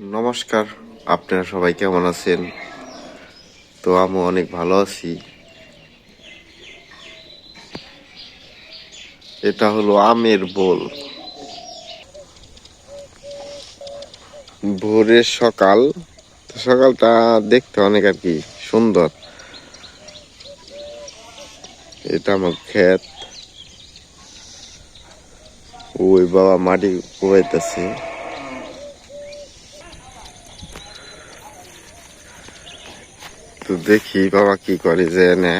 নমস্কার, আপনারা সবাই কেমন আছেন? তো আমি অনেক ভালো আছি। এটা হলো আমের বোল। ভোরের সকাল, তো সকালটা দেখতে অনেক আর কি সুন্দর। এটা আমার ক্ষেত। ওই বাবা মাটি কুবাইতেছে দেখি বাবা কি করে যে এনে।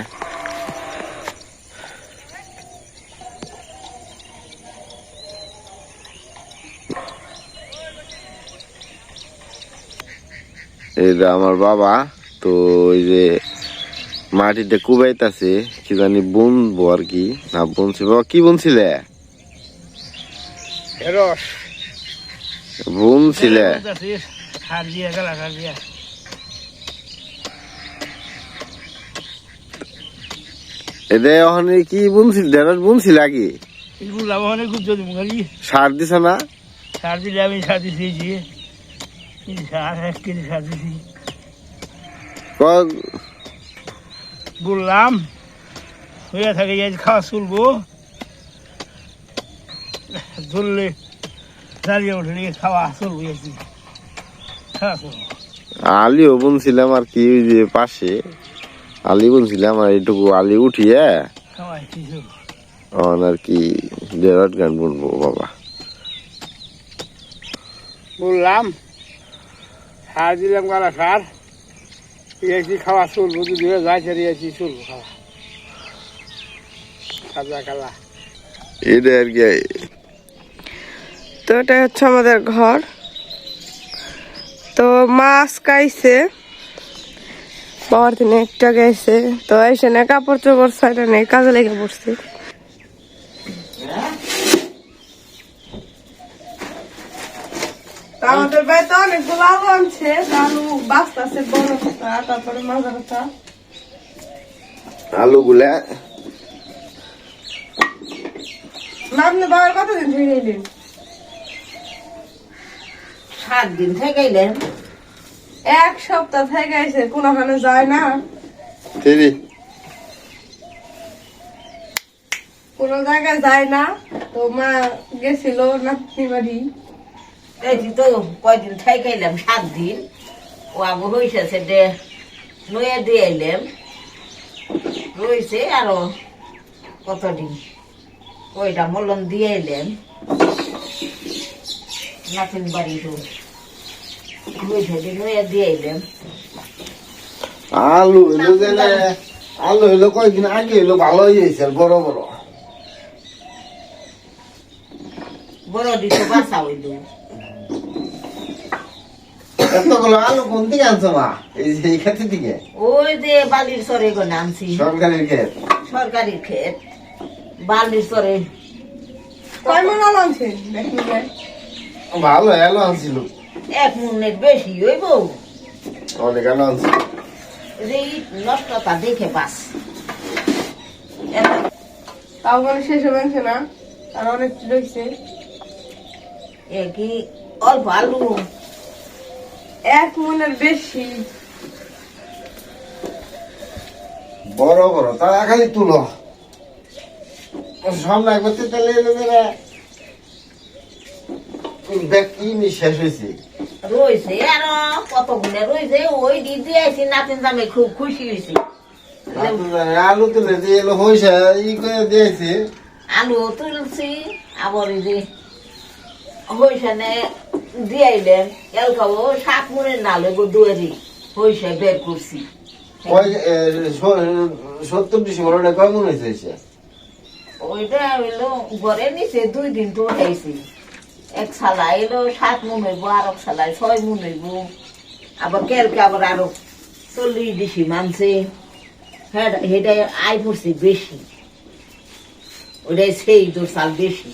এই যে আমার বাবা তো ওই যে মাটিতে কুবাইতাছে কি জানি বুনবো আর কি। না বুনছি। বাবা কি বুনছিলে? বুনছিলে? ওখানে কি বুনছিল? ঢেঁড়স বুনছিল আগে? এগুলো আমার অনেক যদি মুখালি সার দিছে না? সার দিলে আমি সার দিয়েছি সার এক কেজি সার দিয়েছি বললাম হয়ে থাকে এই খাওয়া চলবো। ধরলে দাঁড়িয়ে উঠলে খাওয়া চলবো আর কি খাওয়া চলবো। আলিও বুনছিলাম আর কি ওই যে পাশে। আলি বুনছিলাম আর এইটুকু আলি উঠিয়ে অন আর কি ঢেঁড়স গান বুনবো বাবা। বললাম সার দিলাম গালা সার? পেঁয়াজি খাওয়া চলবো যদি যাই চারিয়েছি চলবো খাওয়া। খাজা খালা এটা আর কি তো এটা হচ্ছে আমাদের ঘর। তো মাছ কাইছে। বাবার দিনে একটা গেছে। তো এসে না কাপড় চোপড় ছয়টা নেই কাজে লেগে পড়ছি। আমাদের বাড়িতে অনেকগুলো আলু আনছে আলু বাস্তা বড় কথা তারপরে মাজা কথা। আলু গুলা আপনি কতদিন থেকে সাত দিন থেকে গেলেন। এক সপ্তাহ থেকে গেছে কোনোখানে যায় না। তেরি কোনো জায়গায় যায় না। তো মা গেছিল নাতি বাড়ি এই তো কয়দিন থেকে গেলাম সাত দিন। ও আবু হয়েছে দে নয়ে দিয়ে এলাম। রয়েছে আরও কতদিন? ওইটা মলম দিয়ে এলাম। নাতিন বাড়ি তো হয়েছে যে নয়ে দিয়ে এলাম আলু হইল যে আলু হইল কয়েকদিন আগে হইল ভালো হয়েছে বড় বড়। বড় দিত বাসা হইল। এতগুলো আলু কোন থেকে আনছো মা? এই যে খেতে ওই যে বালির সরে গনে আনছি। সরকারের ক্ষেত? সরকারি ক্ষেত। বালির সরে কয় মন আলু আনছেন? ভালো আনছিল এক মুন্নের বেশি হইব। অনেক যে ইট নষ্টতা দেখে বাস। তাও মানে শেষ হয়েছে না? আর অনেক রয়েছে কি অল্প আলু? এক মনের বেশি। বড় বড় তারা খালি তুলো। সামনে একবার তেলে দেখ কি শেষ হয়েছে। রয়েছে আর কত গুণে রয়েছে ওই দি দিয়েছি নাতিন জামে খুব খুশি হয়েছে আলু তুলে দিয়ে এলো হয়েছে ই করে দিয়েছে। আলু তুলছি আবার যে হইসানে দিয়াইলেন এলকাও সাত মনের না লেগো দুয়ারি হইসা বের করছি। সত্তর ডিসেম্বর কয় মনে হয়েছে ওইটা হইল ঘরে নিচে দুই দিন তো উঠাইছি। এক সালা এলো, সাত মন হইব, আর এক সালায় ছয় মন হইব। আবার কেলকে আবার আরও চল্লিশ দিছি মানছে। হ্যাঁ সেটাই আয় পড়ছে বেশি। ওটাই সেই তোর সাল বেশি।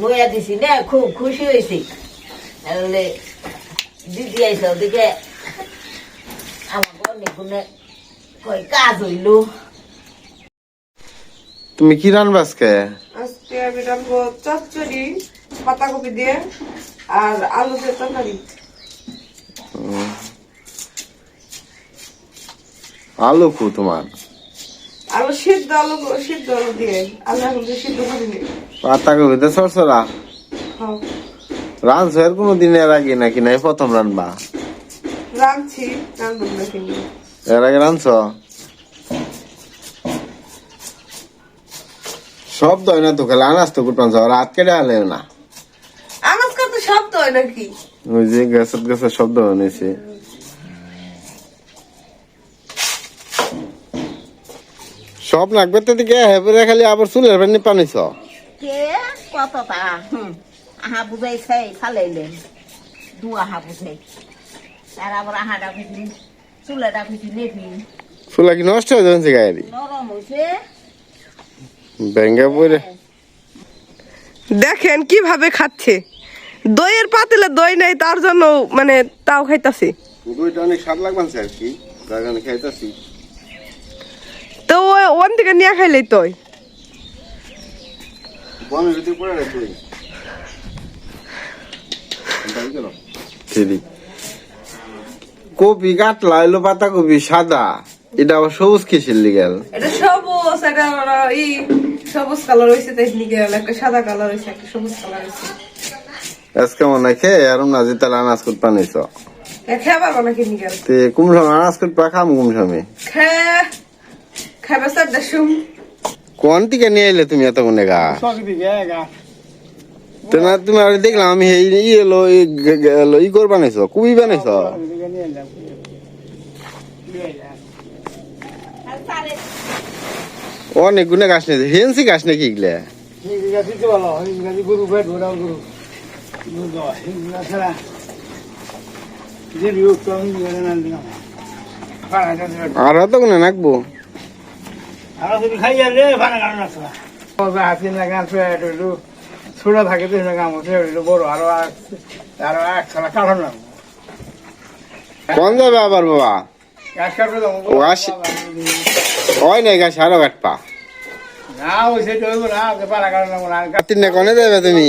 নয়া দিছি, না, খুব খুশি হয়েছি তাহলে দিদি আইসা ওদিকে আমার অনেক গুণে কই কাজ হইল। তুমি কি রানবা আজকে আমি রাখব চচ্চড়ি পাতাকপি দিয়ে আর আলু দিয়ে তরকারি। আলু কু তোমার? আলু সিদ্ধ আলু সিদ্ধ আলু দিয়ে। আলু এখন দিয়ে সিদ্ধ করিনি। পাতা কবিতে সরসরা? হ্যাঁ। এর কোনো দিনের আগে নাকি? নাই প্রথম রানবা রাঁধছি রাঁধব না কিন্তু এর আগে রাঁধছ? শব্দ হয় না তো খেলে আনাজ তো কুটপান রাত কেটে আলে না। আনাজ করতে শব্দ হয় নাকি? ওই যে গ্যাসের গ্যাসের শব্দ হয়েছে সব লাগবে তো দিকে হেপরে খালি আবার চুলের পানি পানিছ। কে? কতটা হুম আহা বুঝাইছে ফালাইলেন দু আহা বুঝাই আর আবার আহা ডাকুছি চুলা ডাকুছি লেপি চুলা কি নষ্ট হয়ে যাচ্ছে গাড়ি নরম হয়েছে ব্যাঙ্গে পড়ে। দেখেন কীভাবে খাচ্ছে। দইয়ের পাতিলে দই নাই তার জন্য মানে তাও খাইতাছে। দুইটা অনেক স্বাদ লাগবানছে আর কি যার কারণে খাইতেছি। তো ওই ওন থেকে নিয়ে খাইলেই তোই বনের ভিতরে পড়ে রাখছি কপি কাটলা এলো পাতা কপি সাদা। এটা আবার সবুজ কিসের লিগেল? এটা সবুজ এটা ই সবুজ কালার হয়েছে তাই নিকে একটা সাদা কালার হয়েছে একটা সবুজ কালার হয়েছে আজকে মনে হয় খেয়ে না যে আনাজ করতে পানিছ নিকে তে কুম সময় আনাজ করতে পা খাম কুম খাবে দেশুম। কোন থেকে নিয়ে এলে তুমি এত মনে গা? তো না তুমি আর দেখলাম আমি এই ই এলো করে বানাইছো কুবি বানাইছো নিয়ে এলাম নিয়ে এলাম অনেক গুনে গাছ নিয়েছে হেন্সি গাছ নাকি এগুলা তো আর অত গুনে নাকবো গাছ না গাছ একটু থাকে তো একটু বড় আরও আরও এক ছাড়া কাটানো না কোন যাবে আবার বাবা তো হয় নাই গাছ আরও কাটপা তুমি?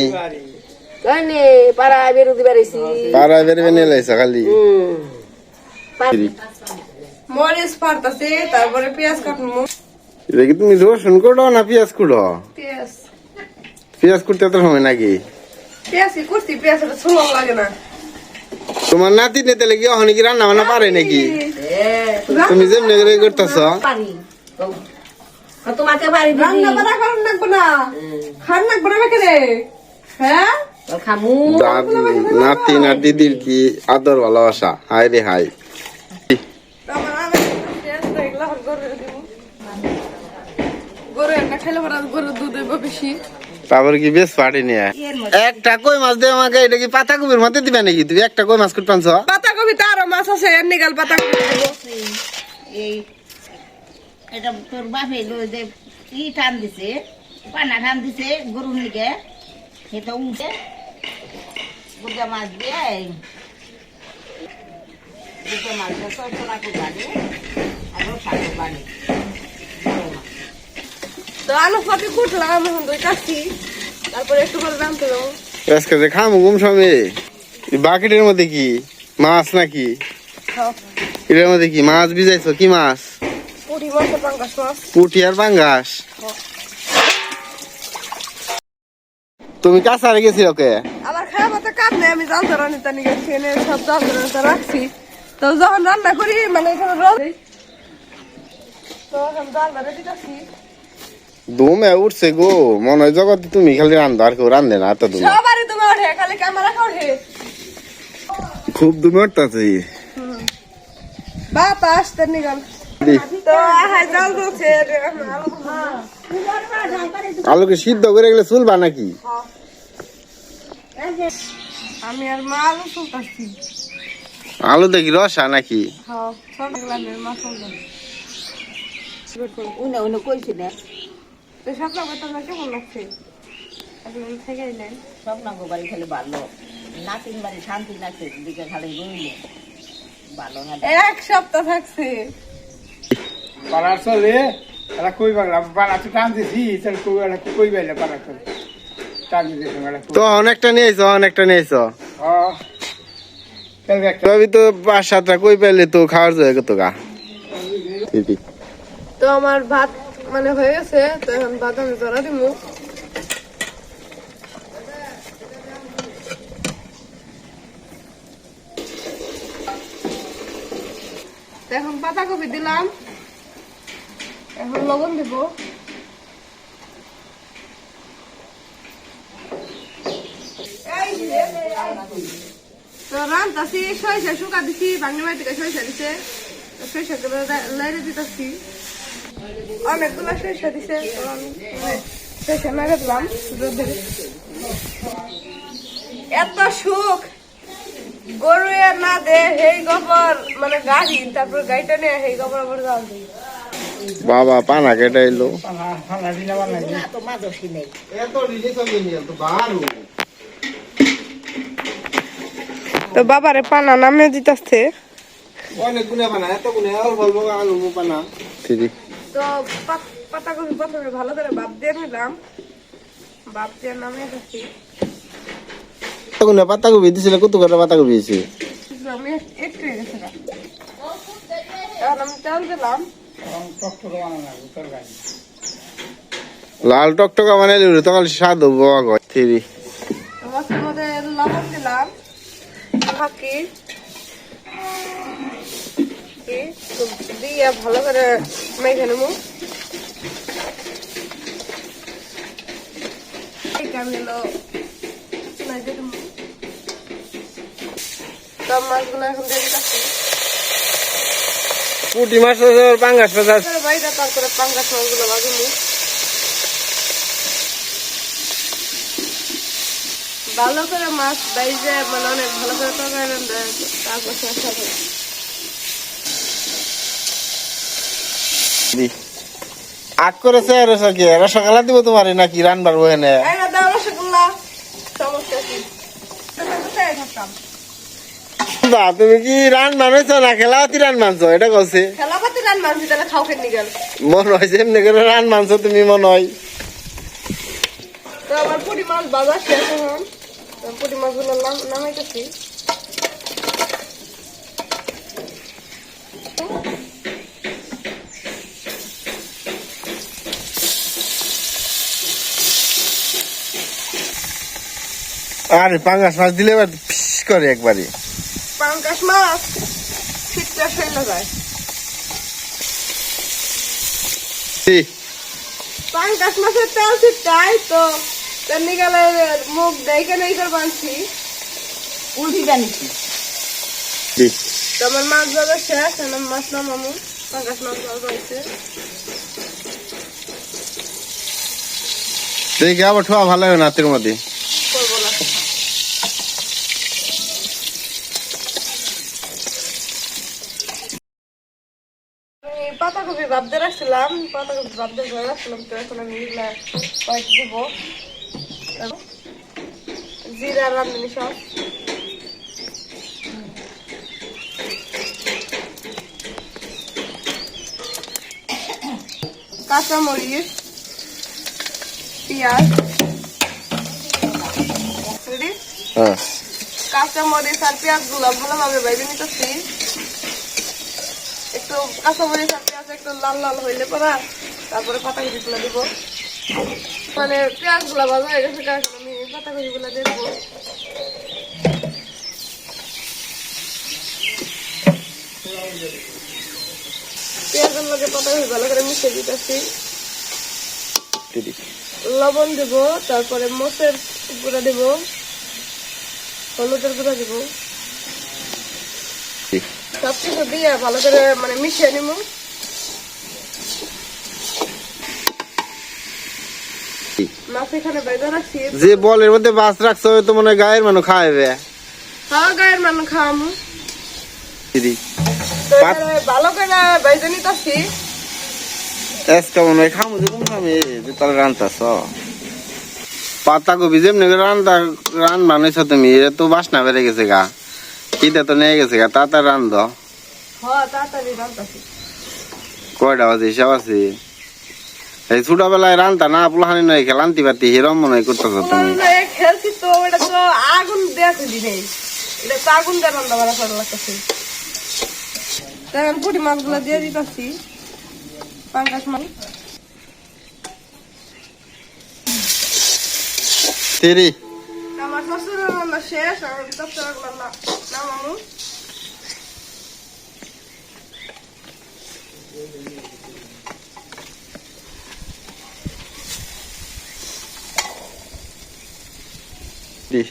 পাড়ায় বেরবে নিয়ে লাইছো খালি। মরিচ পারতাছে তারপরে পেঁয়াজ কাটবো এটা কি তুমি রসুন করো না পেঁয়াজ কুড়ো? পেঁয়াজ। পেঁয়াজ কুড়তে এত সময় নাকি? তোমার নাতি নেতে লেগে অহনি কি রান্না বান্না পারে নাকি? তুমি যেমনি করে করতেছ। পারি। তো তোমাকে বাড়ি রান্না বান্না করার লাগবো না। খান লাগবো না বেকে হ্যাঁ? নাতি না দিদির কি আদর ভালোবাসা? হাই রে হাই। তারপর কি বেশ নিয়ে? একটা কই মাছ দে আমাকে এটা কি পাতা কবির মধ্যে দিবে নাকি? তুমি একটা কই মাছ করতে পারছ পাতাকপি তো আরও মাছ আছে এর নিগাল পাতাকপি। দিব এই এটা তোর বাপে যে ই টান দিছে পানা টান দিছে গরুর নিকে সেটা উঠে বুদ্ধা মাছ দিয়ে বুদ্ধা মাছ দিয়ে আর বাড়ে। তো আলু ফাটি কুটলাম দুই কাছি। তারপরে একটু করে রামতে দেবো আজকে যে খামু গুম সময় বাকেটের মধ্যে কি? মাছ নাকি? এটার মধ্যে কি? মাছ ভিজাইছো? কি মাছ? পুঁটি পাঙ্গাস আর বাঙ্গাস তুমি কাছারে গেছি ওকে আমার খাওয়া পাতা কাট নেই আমি জাল ধরা নিতে নিয়ে গেছি সব জাল ধরা রাখছি। তো যখন রান্না করি মানে রোদ তো এখন জাল ধরে দিতেছি। দুমে উঠছে গো মনে হয় জগৎ তুমি খালি রান্ধো আর কেউ রান্ধে না সবারই তুমি ওঠে খালি ক্যামেরা ওঠে। খুব দুমে উঠতেছে। বাতাস তো নিগাল আলুকে সিদ্ধ করে গেলে চুলবা নাকি আমি আর মা আলু দেখি রসা নাকি? হ্যাঁ ছোট গ্লামের মাছ চলতেছে উনে উনে কইছি না। তো সব ব্যাপারটা কেমন লাগছে? আপনি থেকে এলেন সব নাঙ্গ বাড়ি খালি ভালো। নাতিন বাড়ি শান্তি লাগছে দিকে খালি ভালো না। এক সপ্তাহ থাকছে। পালা চলে এরা কই বাগলা পালা তো টান দিছি তাহলে কই এরা কই বাইলে পালা চলে টান দিতে তো অনেকটা নিয়েছ অনেকটা নিয়েছ। তবে তো পাঁচ সাতটা কই পাইলে তো খাওয়ার যায় কত গা তো আমার ভাত মানে হয়ে গেছে তো এখন ভাত আমি জড়া দিব এখন পাতাকপি দিলাম। এখন লবণ দিব। তো রান্তাছি সরিষা শুকা দিছি বাংলা বাড়ি থেকে সরিষা দিছে। সরিষা গুলো লাইরে দিতেছি। অনেকগুলো সরিষা দিছে। তো আমি সরিষা মেরে দিলাম। রোদে। এত সুখ! গরু না দে হেই গোবর। মানে গাড়ি তারপর গাড়িটা নিয়ে হেই গোবর আবার দিই বাবা পানা কেটে এলো তো মাঝসি নেই তো বাবারে পানা নামে দিতেছে। অনেক গুণে বানা এত গুণে আলু পানা তো পাত- পাতাকপি প্রথমে ভালো করে বাপ দিয়ে নিলাম। বাপ দিয়ে নামে দিচ্ছি। দিছিল কত করে দিছে আমি একটু আমি দিলাম। লাল টকটকা বানাইলে তখন স্বাদ হব আগে থ্রি। মাছের মধ্যে লবণ দিলাম। ফাঁকি দিয়ে ভালো করে মেখে নেব। তো মাছগুলো এখন দিচ্ছি পুটি মাছ আছে আর পাঙ্গাস মাছ আছে। বাইরে তারপরে পাঙ্গাস মাছগুলো ভাজুনি ভালো করে মাছ বাইজে মানে অনেক ভালো করে তরকারি রান্না তারপর শেষ হবে। আগ করেছে আর কি? রসগোল্লা দিব তোমার নাকি রানবার বয়ে নে এই না দাও রসগোল্লা। সমস্যা কি? থাকতাম? বা তুমি কি রান মানছ না খেলাওতি রান মানছ? এটা কছে মন হয় যে এমনি করে রান মানছ তুমি মন হয়। তো আমার পুরি মাছ বাজার শেষ এখন। তো মাছগুলো নামাইতেছি। আরে পাঙ্গাস মাছ দিলে এবার ফিস করে একবারে। পাঙ্কাশ মাছ শীতটা ফেলে যায় দি। পাঙ্কাশ মাছের তেল ছিটটাই তো তেমনি গেলে মুখ দেখে নেই করে বানছি। উল্টি জানিছি মাছ বাজার শেষ এখন মাছ নামামু পাঙ্কাশ মাছ বাজার হয়েছে। দেখি আবার ঠোয়া ভালো হবে না তোর মধ্যে করব না আমি পাতাকপি রাখছিলাম পাতাকপি ভাবতে ধরে রাখছিলাম তো এখন আমি এগুলা কয়েক দিব। জিরা রান্ধনি সব কাঁচামরিচ পেঁয়াজ। হ্যাঁ। কাঁচা মরিচ আর পেঁয়াজগুলো ভালোভাবে ভেজে নিতেছি। একটু কাঁচা মরিচ আর পেঁয়াজ একটু লাল লাল হইলে পরা তারপরে পাতা কুচি গুলো দিব। মানে পেঁয়াজগুলা ভাজা হয়ে গেছে এখন আমি পাতা কুচি গুলো দিয়ে পেঁয়াজের লগে পাতা ভালো করে মিশিয়ে দিতেছি। লবণ দেব তারপরে মোচের গুঁড়া দেব। হলুদের গুঁড়া দেব। দি। সব কিছু দিয়ে ভালো করে মানে মিশিয়ে নিব মাছ এখানে বেঁধে রাখছি যে বলের মধ্যে বাস রাখছো তো মনে হয় গায়ের মানুষ খাওয়াবে খাওয়া গায়ের মানুষ খাওয়ামু। ভালো করে বেঁধে নিতেছি। এসকা মনে হয় খামু যে কোন যে তার রান্তাছ পাতা কপি যেমনি রান বানাইছ তুমি এটা তো বাসনা বেড়ে গেছে গা। কিটা তো নিয়ে গেছে গা তাড়াতাড়ি রান্ধ হ্যাঁ কয়টা বাজে হিসাব আছে? এই ছোটবেলায় রান্তা না পোলাহানি নয় খেলা আনতে পারতি হিরম মনে করতেছ তুমি। খেলছি তো এটা তো আগুন খুঁজি নেই এটা তো আগুন দিয়ে রান্না বাড়া করা লাগতেছে। তখন পুঁটি মাছগুলো দিয়ে দিতেছি। পাঙ্কাশ মাছ। তেরি। আমার শ্বশুরের রান্না শেষ আর দপ্তরের রান্না না। মামু। দি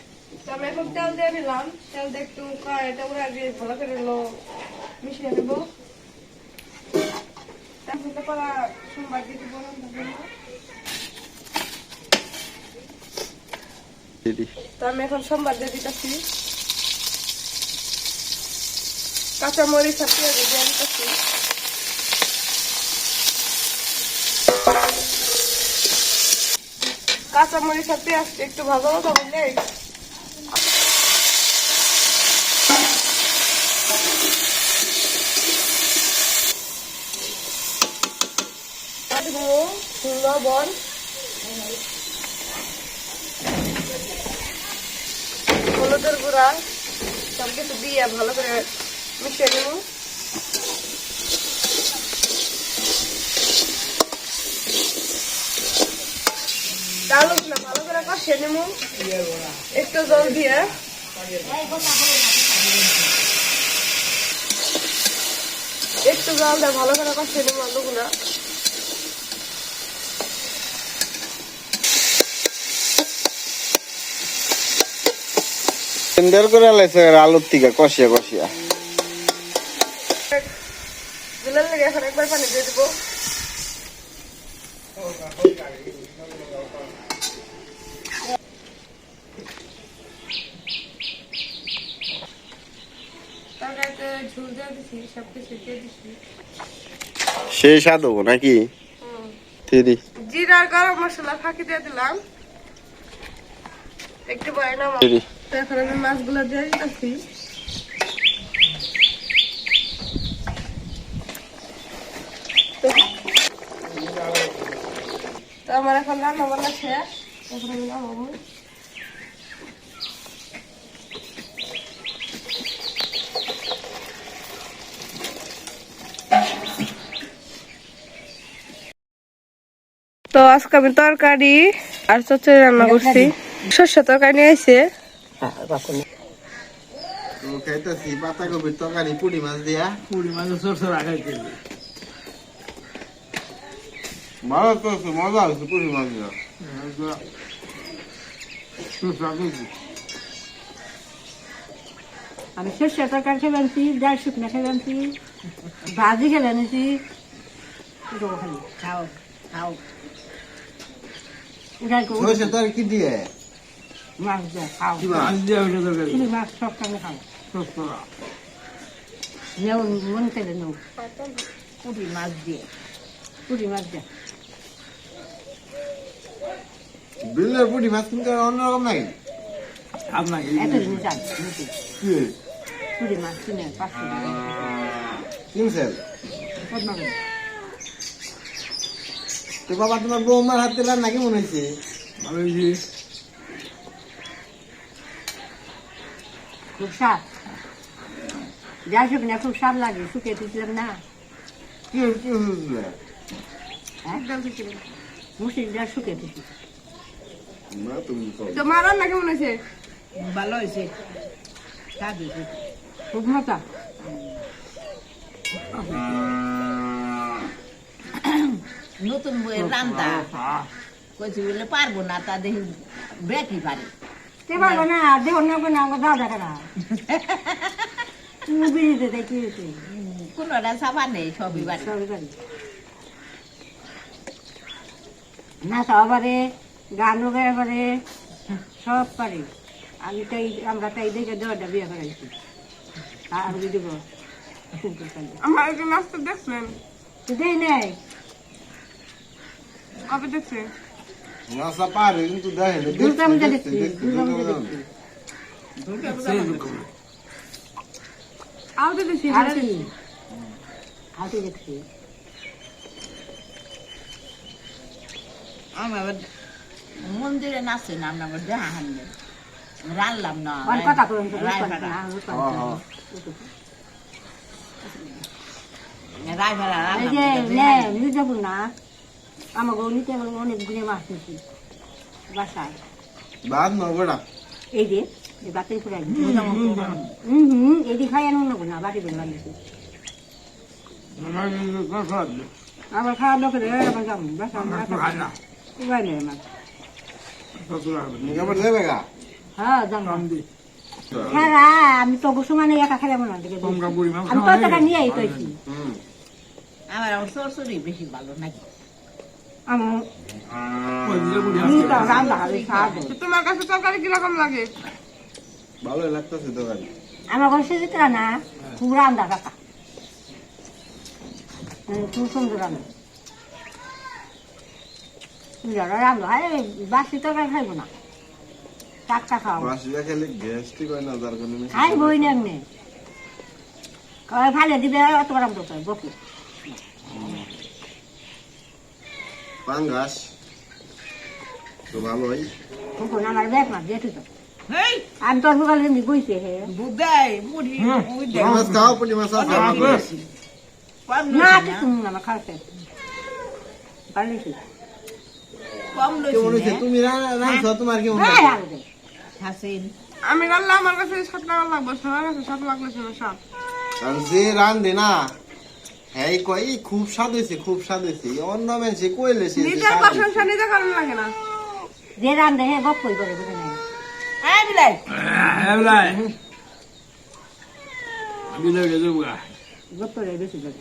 তো আমি এখন তেল দিয়ে নিলাম তেল দিয়ে একটু উড়ে দিয়ে ভালো করে হলো মিশিয়ে দেবো তারপরে করা সোমবার দিয়ে দিব তো আমি এখন সোমবার দিয়ে দিতেছি। কাঁচা মরিচ আর পেঁয়াজ দিয়ে দিতেছি। কাঁচা মরিচ আর পেঁয়াজ একটু ভালো হলে লবণ হলুদের গুঁড়া সব কিছু দিয়ে ভালো করে মিশিয়ে নেব। ডালগুলো ভালো করে কষিয়ে নেব? একটু জল দিয়ে। একটু জল দিয়ে ভালো করে কষিয়ে নেব আলুগুলো। সুন্দর করে লাইছে আলুর থেকে কষিয়া কষিয়া। দিলের লেগে এখন একবার পানি দিয়ে দেবো। স্বাদ হব নাকি? জিরা গরম মশলা ফাঁকি দিয়ে দিলাম। একটু এখন আমি মাছগুলো দিয়ে দিতেছি। তো আমার এখন রান্না বান্না শেষ। এখন আমি নামাবো। আজকে আমি তরকারি আর চচ্চড়ি রান্না করছি। শস্য তরকারি নিয়ে মাছ দিয়া। আমি সর্ষে তরকারি খেয়ে আনছি ডাল শুকনো খেয়ে আনছি ভাজি খেলে আনছি খাও খাও। সরষে তরকারি কি দিয়ে মাছ দিয়ে খাও মাছ দিয়ে ওইটা তরকারি চিনি মাছ সব সঙ্গে খাও সস্তরা নেও মন করে নেও পুরি মাছ দিয়ে পুরি মাছ দিয়ে বিলের পুরি মাছ কিন্তু অন্যরকম নাকি আপনাকে এত জিনিস আছে কি পুরি মাছ কিনে পাঁচশো টাকা কিনছেন। তো বাবা তোমার বৌমার হাতে রান্না কেমন হয়েছে? ভালো হয়েছে। খুব স্বাদ। যা শুকনো খুব স্বাদ লাগে দিয়েছিলাম না। কি কি হয়েছিল হ্যাঁ? মুসির যা না রান্না কেমন হয়েছে? ভালো হয়েছে। স্বাদ হয়েছে। খুব মজা। নতুন বইয়ের রান্না কইছি বলে পারব না তা দেখি বেটি পারে। তে পারব না দেহ না কোনো আমাকে দাও দেখা না তুমি বিড়িতে দেয় কোনোটা সাবা নেই সবই বাড়ি সবই পারি। না সবারে গানও গায়ে পারে সব পারে। আমি তাই আমরা তাই দেখে দেওয়াটা বিয়ে করাইছি আর দিব। আমার নাস্তা দেখছেন দেই নাই। কবে দেখছে পূজা দুর্গা দেখছি আউতে দিছি আরতি আরতি দেখছি আমি আবার মন্দিরে নাচছে না আমরা রানলাম না কথা করুন রায় ভাড়া হ্যাঁ, হ্যাঁ। রায় ভাড়া এই যে নিতে যাব না আমাকে নিতে গেলে অনেক গুণে মাছ বাসায়। না এই যে এই বাতিল করে হুম হুম এই দিয়ে খাই আনো না বাটি করে বানিয়েছি আবার খাওয়া আবার যাব। না বাসায় নেই আমার হ্যাঁ যাব খেলা আমি তো সমানে একা খেলাম না আমি কত টাকা নিয়ে আইতেছি আমার সরসরি বেশি ভালো নাকি? আমার ওই যে বুড়ি নিতে রান্না হবে খাওয়াবো তোমার কাছে তরকারি কীরকম লাগে? ভালোই লাগতেছে তো গাড়ি আমার ঘরে সেদিক না খুব রান্না কাকা খুব সুন্দর রান্না। যারা রান্না হয় বাসি তরকারি খাইবো না। টাটকা খাওয়াবো বাসিটা খেলে গ্যাস্ট্রিক হয় না যার কারণে খাইবই না এমনি। ভালো দিবে অত গরম তো বকু। পাঙ্গাস। তো ভালোই। তখন আমার ব্যাগ মাছ দিয়ে তো। আমি তোর সকালে এমনি বইছে হে। বুদাই মুড়ি মুড়ি মাছ খাও পুঁটি মাছ আছে না। কিছু না আমার খাওয়াতে? তুমি রাঁধছো তোমার কেমন হ্যাঁ হাসিন। আমি রান্না আমার কাছে সাত টাকা লাগবে সবার কাছে সাত লাগলে ছিল সাত। যে রান্ধে না হ্যাঁ কই খুব স্বাদ হয়েছে খুব স্বাদ হয়েছে। অন্য মানুষে কইলে সে নিজের। প্রশংসা নিজে করার লাগে না। যে রান্ধে হে বক কই করে বুঝে নাই। হ্যাঁ বিলাই। এলাই আমি লেগে যাব গা গপ করে বেশি দাও।